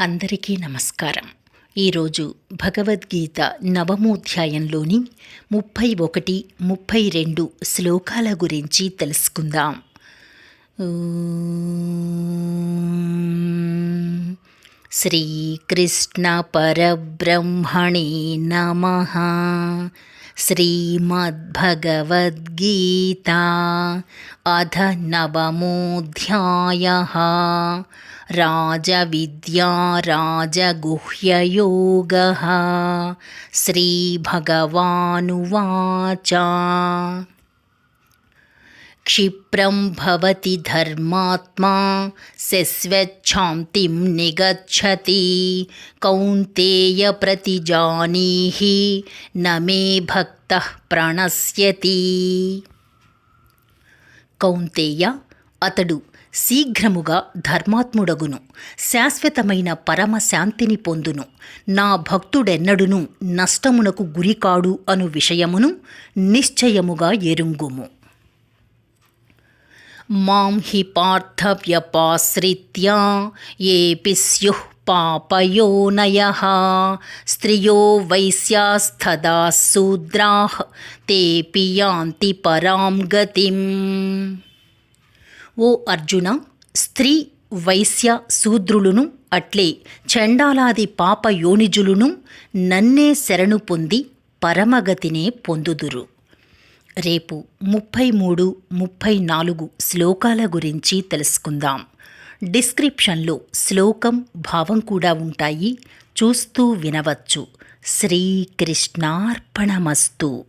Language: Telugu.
అందరికీ నమస్కారం. ఈరోజు భగవద్గీత నవమోధ్యాయంలోని ముప్పై ఒకటి ముప్పై రెండు శ్లోకాల గురించి తెలుసుకుందాం. శ్రీకృష్ణ పరబ్రహ్మణే నమ. श्रीमद्भगवद्गीता अध नवमोऽध्यायः। राजविद्या राजगुह्ययोगः। श्रीभगवानुवाच। क्षिप्रं भवति धर्मात्मा शश्वच्छान्तिं निगच्छति कौन्तेयप्रतिजानीहि न मे भक्तः प्रणश्यति కౌంతేయ అతడు శీఘ్రముగా ధర్మాత్ముడగును శాశ్వతమైన పరమశాంతిని పొందును నా భక్తుడెన్నడును నష్టమునకు గురికాడు అను విషయమును నిశ్చయముగా ఎరుంగుము మాం హి పార్థవ్యపాశ్రిత్య ఏపి స్యు పాపయోనయ స్త్రియో వైశ్యాస్తదా శూద్రా తేపి యాంతి పరాం గతిం ఓ అర్జున స్త్రీ వైశ్య శూద్రులును అట్లే చండాలాది పాప యోనిజులును నన్నే శరణు పొంది పరమగతినే పొందుదురు రేపు ముప్పై మూడు ముప్పై నాలుగు శ్లోకాల గురించి తెలుసుకుందాం. డిస్క్రిప్షన్లో శ్లోకం భావం కూడా ఉంటాయి. చూస్తూ వినవచ్చు. శ్రీకృష్ణార్పణమస్తు.